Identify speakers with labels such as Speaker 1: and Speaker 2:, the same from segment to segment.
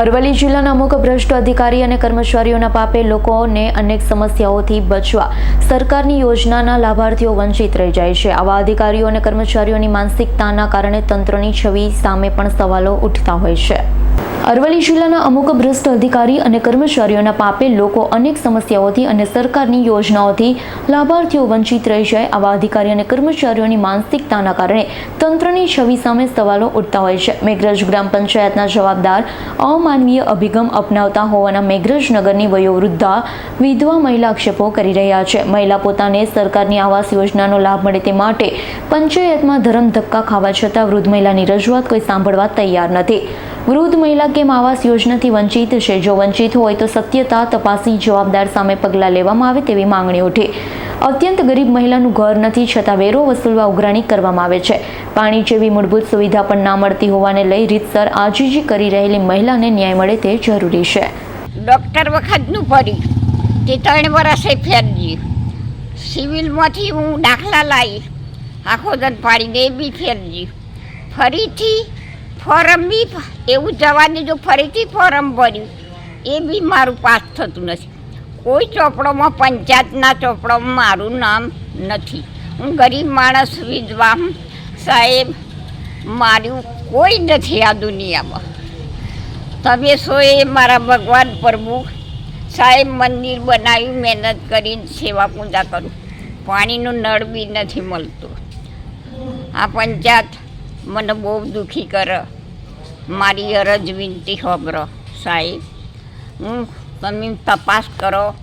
Speaker 1: અરવલ્લી જિલ્લાના અમુક ભ્રષ્ટ અધિકારી અને કર્મચારીઓના પાપે લોકોને અનેક સમસ્યાઓથી બચવા સરકારની યોજનાના લાભાર્થીઓ વંચિત રહી જાય છે. આવા અધિકારીઓ અને કર્મચારીઓની માનસિકતાના કારણે તંત્રની છબી સામે પણ સવાલો ઉઠતા હોય છે. અરવલ્લી જિલ્લાના અમુક ભ્રષ્ટ અધિકારી અને કર્મચારીઓના પાપે લોકો અનેક સમસ્યાઓથી અને સરકારની યોજનાઓથી લાભાર્થીઓ વંચિત રહી જાય આવા અધિકારી અને કર્મચારીઓની માનસિકતાના કારણે તંત્રની છબી સામે સવાલો ઉઠતા હોય છે. મેઘરજ ગ્રામ પંચાયતના જવાબદાર અમાનવીય અભિગમ અપનાવતા હોવાના મેઘરજ નગરની વયોવૃદ્ધા વિધવા મહિલા આક્ષેપો કરી રહ્યા છે. મહિલા પોતાને સરકારની આવાસ યોજનાનો લાભ મળે તે માટે પંચાયતમાં ધરમ ધક્કા ખાવા છતાં વૃદ્ધ મહિલાની રજૂઆત કોઈ સાંભળવા તૈયાર નથી. વૃદ્ધ મહિલા કેમ આવાસ યોજનાથી વંચિત છે? જો વંચિત હોય તો સત્યતા તપાસી જવાબદાર સામે પગલાં લેવામાં આવે તેવી માંગણી ઉઠી. અત્યંત ગરીબ મહિલાનું ઘર નથી, છતાં વેરો વસૂલવા ઉઘરાણી કરવામાં આવે છે. પાણી જેવી મૂળભૂત સુવિધા પણ ના મળતી હોવાને લઈ રીતસર આજીજી કરી રહેલી મહિલાને ન્યાય મળે તે જરૂરી છે.
Speaker 2: ડૉક્ટર વખતનું ભરી તે ત્રણ વર્ષે ફેરજી. સિવિલમાંથી હું દાખલા લાવી. આખો દન પાડીને એ બી ફેરજી. ફરીથી ફોરમ બી એવું જવાની જો ફરીથી ફોરમ ભર્યું, એ બી મારું પાસ થતું નથી. કોઈ ચોપડોમાં, પંચાયતના ચોપડોમાં મારું નામ નથી. હું ગરીબ માણસ, વિધવા સાહેબ, માર્યું કોઈ નથી આ દુનિયામાં. તમે સોએ મારા ભગવાન પ્રભુ. સાહેબ, મંદિર બનાવ્યું, મહેનત કરીને સેવા પૂજા કરું. પાણીનું નળ બી નથી મળતું. આ પંચાયત મને બહુ દુઃખી કરે. મારી અરજ વિનંતી હોબરો સાહેબ. હું તમે તપાસ કરો,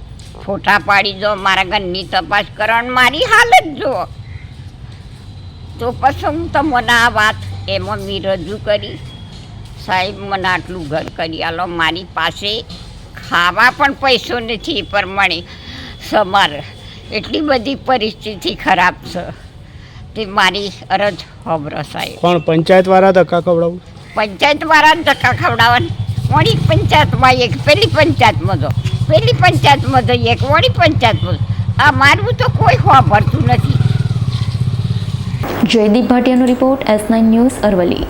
Speaker 2: ફોટા પાડી દો, મારા ઘરની તપાસ કરો અને મારી હાલત જુઓ. તો પછી હું તમને આ વાત એમાં મેં રજૂ કરી. સાહેબ, મને આટલું ઘર કરી આલો. મારી પાસે ખાવા પણ પૈસો નથી એ પ્રમાણે. સમાર, એટલી બધી પરિસ્થિતિ ખરાબ છે. તે મારી અરજ હોબરો સાહેબ
Speaker 3: કોણ પંચાયત વાળા ધક્કા ખવડાવું?
Speaker 2: પંચાયતવાળા ધક્કા ખવડાવવાના. વળી પંચાયતમાં એક પેલી પંચાયતમાં જો. પેલી પંચાયતમાં જઈએ એક વળી પંચાયતમાં જો. આ મારવું તો કોઈ વાપરતું નથી.
Speaker 1: Jaydeep ભાટિયાનો report S nine news Aravalli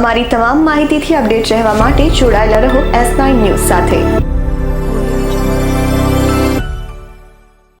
Speaker 4: અમારી તમામ માહિતીથી અપડેટ રહેવા માટે જોડાયેલા રહો એસ નાઇન ન્યૂઝ સાથે.